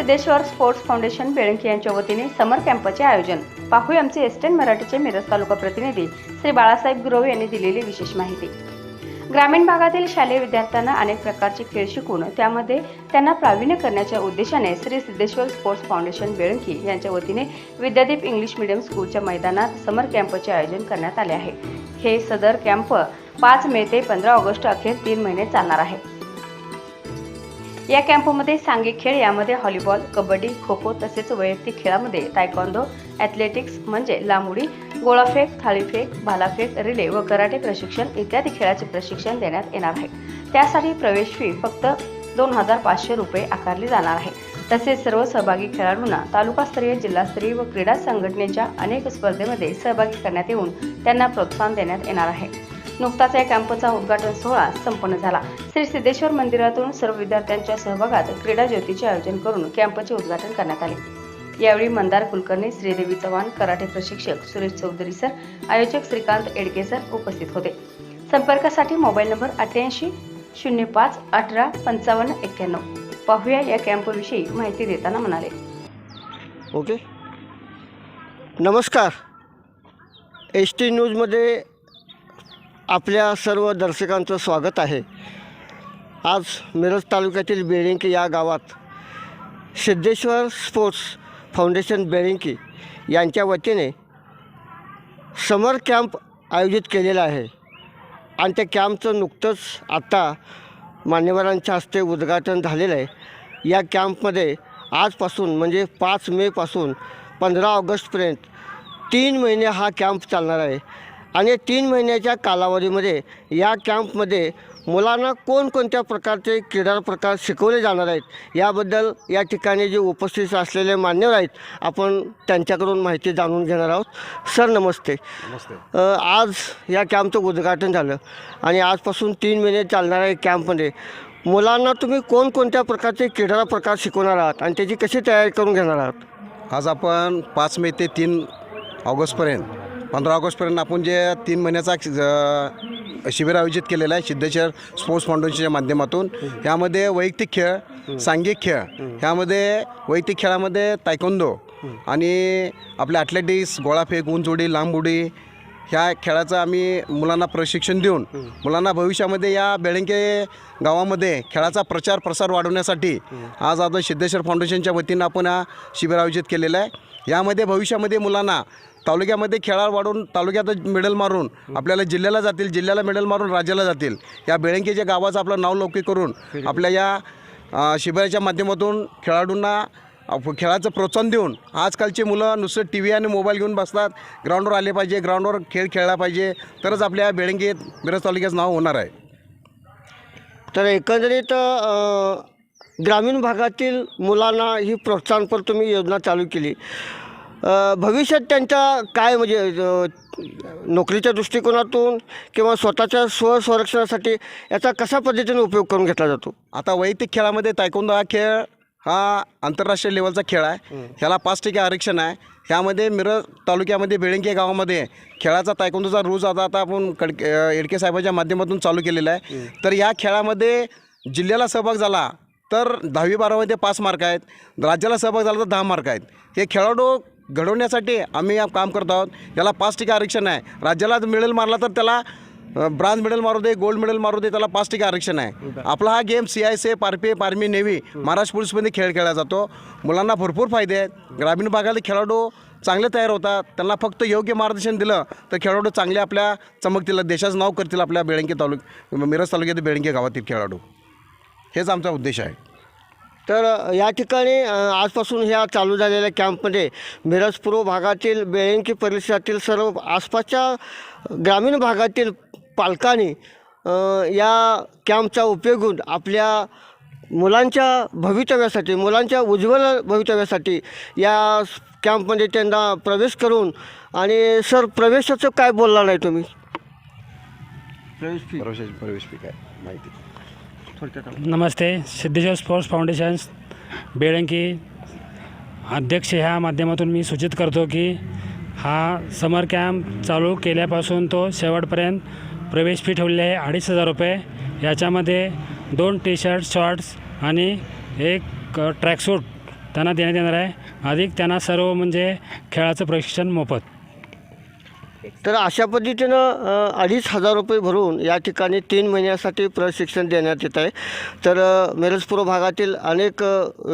Siddheshwar sports foundation Belanki यांच्या वतीने समर कॅम्पचे आयोजन. पाहू आमचे एस्टेन मराठीचे मिरज तालुका प्रतिनिधी श्री बाळासाहेब गुरव यांनी दिलेली विशेष माहिती. ग्रामीण भागातील शालेय विद्यार्थ्यांना अनेक प्रकारचे खेळ शिकून त्यामध्ये त्यांना प्रावीण्य करण्याच्या उद्देशाने श्री सिद्धेश्वर स्पोर्ट्स फाउंडेशन बेळंकी यांच्या वतीने विद्यादीप इंग्लिश मीडियम स्कूलच्या मैदानात समर कॅम्पचे आयोजन करण्यात आले आहे. हे सदर कॅम्प पाच मे ते पंधरा ऑगस्ट अखेर तीन महिने चालणार आहे. या कॅम्पमध्ये सांघिक खेळ यामध्ये व्हॉलीबॉल कबड्डी खो खो तसेच वैयक्तिक खेळामध्ये तायकॉन्दो ॲथलेटिक्स म्हणजे लांबुडी गोळाफेक थाळीफेक भालाफेक रिले व कराटे प्रशिक्षण इत्यादी खेळाचे प्रशिक्षण देण्यात येणार आहे. त्यासाठी प्रवेश फी फक्त दोन हजार पाचशे रुपये आकारली जाणार आहे. तसेच सर्व सहभागी खेळाडूंना तालुकास्तरीय जिल्हास्तरीय व क्रीडा संघटनेच्या अनेक स्पर्धेमध्ये सहभागी करण्यात येऊन त्यांना प्रोत्साहन देण्यात येणार आहे. नुकताच या कॅम्पचा उद्घाटन सोहळा संपन्न झाला. श्री सिद्धेश्वर मंदिरातून सर्व विद्यार्थ्यांच्या सहभागात क्रीडा ज्योतीचे आयोजन करून कॅम्पचे उद्घाटन करण्यात आले. यावेळी मंदार कुलकर्णी श्रीदेवी चव्हाण कराटे प्रशिक्षक सुरेश चौधरी सर आयोजक श्रीकांत एडके सर उपस्थित होते. संपर्कासाठी मोबाईल नंबर अठ्ठ्याऐंशी शून्य पाच अठरा पंचावन्न एक्क्याण्णव. पाहूया या कॅम्पविषयी माहिती देताना म्हणाले. ओके. नमस्कार. एस टी न्यूजमध्ये आपल्या सर्व दर्शकांचं स्वागत आहे. आज मिरज तालुक्यातील बेळिंकी या गावात सिद्धेश्वर स्पोर्ट्स फाउंडेशन बेळिंकी यांच्या वतीने समर कॅम्प आयोजित केलेला आहे. आणि त्या कॅम्पचं नुकतंच आत्ता मान्यवरांच्या हस्ते उद्घाटन झालेलं आहे. या कॅम्पमध्ये आजपासून म्हणजे पाच मेपासून पंधरा ऑगस्टपर्यंत तीन महिने हा कॅम्प चालणार आहे. आणि तीन महिन्याच्या कालावधीमध्ये या कॅम्पमध्ये मुलांना कोणकोणत्या प्रकारचे क्रीडा प्रकार शिकवले जाणार आहेत याबद्दल या ठिकाणी जे उपस्थित असलेले मान्यवर आहेत आपण त्यांच्याकडून माहिती जाणून घेणार आहोत. सर नमस्ते. नमस्ते. आज या कॅम्पचं उद्घाटन झालं आणि आजपासून तीन महिने चालणाऱ्या या कॅम्पमध्ये. मुलांना तुम्ही कोणकोणत्या प्रकारचे क्रीडा प्रकार शिकवणार आहात आणि त्याची कशी तयारी करून घेणार आहात? आज आपण पाच मे ते तीन ऑगस्टपर्यंत पंधरा ऑगस्टपर्यंत आपण जे तीन महिन्याचा शिबिर आयोजित केलेलं आहे सिद्धेश्वर स्पोर्ट्स फाउंडेशनच्या माध्यमातून. यामध्ये वैयक्तिक खेळ सांघिक खेळ ह्यामध्ये वैयक्तिक खेळामध्ये तायकोंदो आणि आपले ॲथलेटिक्स गोळाफेक उंचउडी लांब उडी ह्या खेळाचं आम्ही मुलांना प्रशिक्षण देऊन मुलांना भविष्यामध्ये या बेळंके गावामध्ये खेळाचा प्रचार प्रसार वाढवण्यासाठी आज आता सिद्धेश्वर फाउंडेशनच्या वतीनं आपण हा शिबिर आयोजित केलेलं आहे. यामध्ये भविष्यामध्ये मुलांना तालुक्यामध्ये खेळा वाढवून तालुक्यात मेडल मारून आपल्याला जिल्ह्याला जातील जिल्ह्याला मेडल मारून राज्याला जातील. या बेळंकीच्या गावाचं आपलं नाव लौकिक करून आपल्या या शिबिराच्या माध्यमातून खेळाडूंना खेळाचं प्रोत्साहन देऊन आजकालची मुलं नुसतं टी व्ही आणि मोबाईल घेऊन बसतात. ग्राउंडवर आले पाहिजे ग्राउंडवर खेळ खेळला पाहिजे. तरच आपल्या बेळंगीत मिरज तालुक्याचं नाव होणार आहे. तर एकंदरीत ग्रामीण भागातील मुलांना ही प्रोत्साहनपर तुम्ही योजना चालू केली. भविष्यात त्यांच्या काय म्हणजे नोकरीच्या दृष्टिकोनातून किंवा स्वतःच्या स्वसंरक्षणासाठी याचा कशा पद्धतीने उपयोग करून घेतला जातो? आता वैयक्तिक खेळामध्ये तायकोंदो हा खेळ हा आंतरराष्ट्रीय लेवलचा खेळ आहे. ह्याला पाच टक्के आरक्षण आहे. ह्यामध्ये मिरज तालुक्यामध्ये बेळंकी गावामध्ये खेळाचा तायकोंदोचा रूज आता आता आपण कडके एडके साहेबाच्या माध्यमातून चालू केलेला आहे. तर या खेळामध्ये जिल्ह्याला सहभाग झाला तर दहावी बारामध्ये पाच मार्क आहेत. राज्याला सहभाग झाला तर दहा मार्क आहेत. हे खेळाडू घडवण्यासाठी आम्ही काम करत आहोत. याला पाच टक्के आरक्षण आहे. राज्याला मिळेल मारला तर त्याला ब्रांज मेडल मारू दे गोल्ड मेडल मारू दे त्याला पाच टक्के आरक्षण आहे. आपला हा game C I C F R P F army navy Maharashtra पोलीसमध्ये खेळ खेळला जातो. मुलांना भरपूर फायदे आहेत. ग्रामीण भागातले खेळाडू चांगले तयार होतात. त्यांना फक्त योग्य मार्गदर्शन दिलं तर खेळाडू चांगले आपल्या चमकतील. देशाचं नाव करतील आपल्या बेळंके तालुक मिरज तालुक्यातील बेळंके गावातील खेळाडू. हेच आमचा उद्देश आहे. तर या ठिकाणी आजपासून ह्या चालू झालेल्या कॅम्पमध्ये मिरज पूर्व भागातील बेळंकी परिसरातील सर्व आसपासच्या ग्रामीण भागातील पालकांनी या कॅम्पचा उपयोग घेऊन आपल्या मुलांच्या भवितव्यासाठी मुलांच्या उज्ज्वल भवितव्यासाठी या कॅम्पमध्ये त्यांना प्रवेश करून आणि सर प्रवेशाचं काय बोलला नाही तुम्ही? प्रवेश फी. प्रवेश प्रवेश पीक आहे माहिती. नमस्ते सिद्धेश्वर स्पोर्ट्स फाउंडेशन बेळंकी अध्यक्ष ह्या माध्यमातून मी सूचित करतो की हा समर कॅम्प चालू केल्यापासून तो शेवटपर्यंत प्रवेश फी ठेवलेली आहे अडीच हजार रुपये. याच्यामध्ये दोन टी शर्ट शॉर्ट्स आणि एक ट्रॅकसूट त्यांना देण्यात येणार आहे. अधिक त्यांना सर्व म्हणजे खेळाचं प्रशिक्षण मोफत. तर अशा पद्धतीनं अडीच हजार रुपये भरून या ठिकाणी तीन महिन्यासाठी प्रशिक्षण देण्यात येत आहे. तर मिरजपूर भागातील अनेक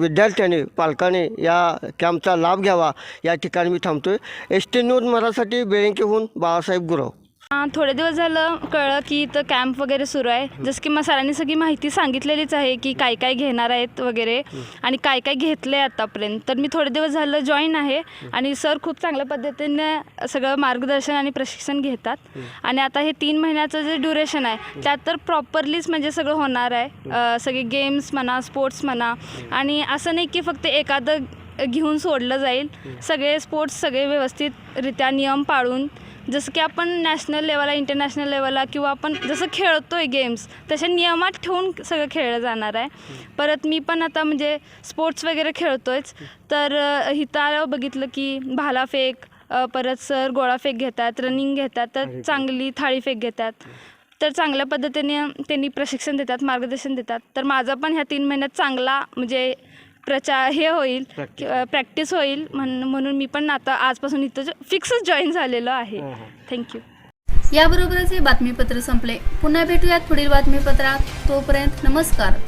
विद्यार्थ्यांनी पालकांनी या कॅम्पचा लाभ घ्यावा या ठिकाणी मी थांबतो आहे एस टी न्यूज मरासाठी बेळंकीहून बाळासाहेब गुरव. थोडे दिवस झालं कळलं की इथं कॅम्प वगैरे सुरू आहे. जसं की मग सरांनी सगळी माहिती सांगितलेलीच आहे की काय काय घेणार आहेत वगैरे आणि काय काय घेतलं आहे आतापर्यंत. तर मी थोडे दिवस झालं जॉईन आहे आणि सर खूप चांगल्या पद्धतीने सगळं मार्गदर्शन आणि प्रशिक्षण घेतात. आणि आता हे तीन महिन्याचं जे ड्युरेशन आहे त्यात तर प्रॉपरलीच म्हणजे सगळं होणार आहे. सगळे गेम्स म्हणा स्पोर्ट्स म्हणा. आणि असं नाही की फक्त एखादं घेऊन सोडलं जाईल. सगळे स्पोर्ट्स सगळे व्यवस्थितरित्या नियम पाळून जसं की आपण नॅशनल लेवलला इंटरनॅशनल लेवलला किंवा आपण जसं खेळतो आहे गेम्स तशा नियमात ठेवून सगळं खेळलं जाणार आहे. परत मी पण आता म्हणजे स्पोर्ट्स वगैरे खेळतोयच. तर अ, इथं आल्यावर बघितलं की भालाफेक अ, परत सर गोळाफेक घेतात रनिंग घेतात तर चांगली थाळीफेक घेतात. तर चांगल्या पद्धतीने त्यांनी प्रशिक्षण देतात मार्गदर्शन देतात. तर माझा पण ह्या तीन महिन्यात चांगला म्हणजे प्रचार हे होईल प्रॅक्टिस होईल म्हण म्हणून मी पण आता आजपासून इथं फिक्सच जॉईन झालेलो आहे. थँक्यू याबरोबरच हे बातमीपत्र संपले. पुन्हा भेटूयात पुढील बातमीपत्रात. तोपर्यंत नमस्कार.